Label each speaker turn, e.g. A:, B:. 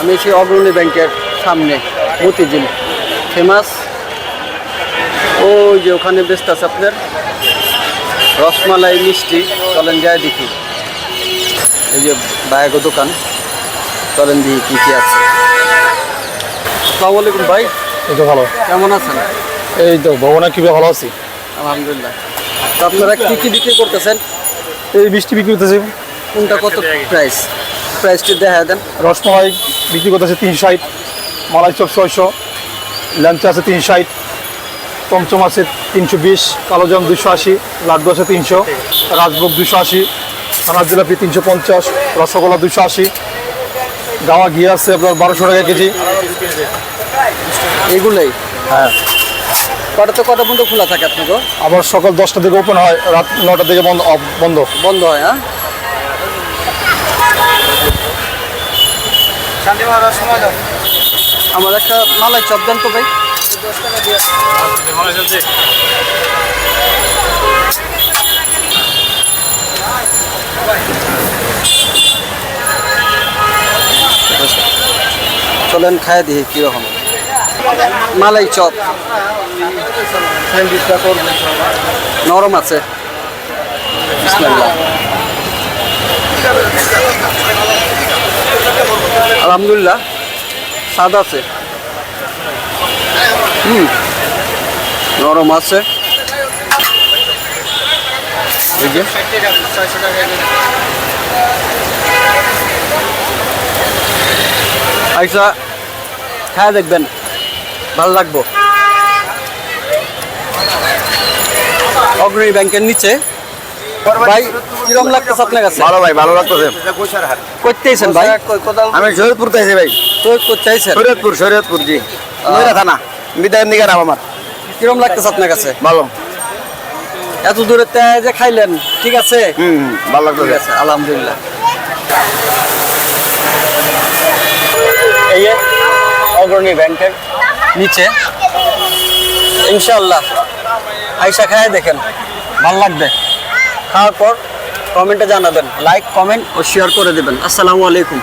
A: আমি সেই অগ্রণী ব্যাংকের সামনে মতিঝিল ফেমাস। ওই যে ওখানে ব্যস্ত আছে আপনার? রসমালাই মিষ্টি চলেন যায় দেখি। এই যে বায়াগো দোকান চলেন দেখি কী কী আছে। আসসালামু আলাইকুম ভাই।
B: এই তো ভালো।
A: কেমন আছেন?
B: এই তো ভবনা কি ভালো আছি?
A: আলহামদুলিল্লাহ। তো আপনারা কী কী বিক্রি করতেছেন?
B: এই মিষ্টি বিক্রি করতেছে।
A: কোনটা কত প্রাইস প্রাইসটি দেখা দেন।
B: রসমালাই বিক্রি করতেছে তিন ষাট মালাই চপ ছয়শো ল্যাংচা আছে তিন ষাট চমচম আছে তিনশো বিশ কালোজাম দুশো আশি লাড্ডু আছে তিনশো রাজভোগ দুশো আশি ছানার জিলাপি তিনশো পঞ্চাশ রসগোল্লা দুশো আশি গাওয়া ঘি আছে আপনার বারোশো টাকা কেজি।
A: এগুলোই?
B: হ্যাঁ।
A: কটা তো কটা পর্যন্ত খোলা থাকে আপনাকে
B: আবার সকাল দশটা থেকে ওপেন হয় রাত নটা থেকে বন্ধ বন্ধ।
A: বন্ধ হয় হ্যাঁ? আমার একটা মালাই চপ দেন তো ভাই। চলেন খায় দিই কীরকম মালাই চপ। নরম আছে। বিসমিল্লাহ। আলহামদুলিল্লাহ, স্বাদ আছে। হুম, নরম আছে। এই যে। আইসা, খায় দেখবেন, ভালো লাগবো। অগ্রণী ব্যাংকের নিচে ভাই কিরম লাগতেছে আপনার কাছে?
C: ভালো ভাই ভালো লাগতেছে।
A: করতেছেন ভাই?
C: আমি শরীয়তপুর থেকে ভাই।
A: তো করতেছেন
C: শরীয়তপুর শরীয়তপুর জি। থানা। বিদায় নাম আমার।
A: কিরম লাগতেছে আপনার কাছে?
C: ভালো।
A: এত দূরে যে খাইলেন ঠিক আছে?
C: হুম ভালো লাগতেছে।
A: আলহামদুলিল্লাহ। এই অগ্রণী ব্যাংকের নিচে। ইনশাল্লাহ আইসা খায় দেখেন ভালো লাগবে। খাওয়ার পর কমেন্টে জানাবেন। লাইক কমেন্ট ও শেয়ার করে দেবেন। আসসালামু আলাইকুম।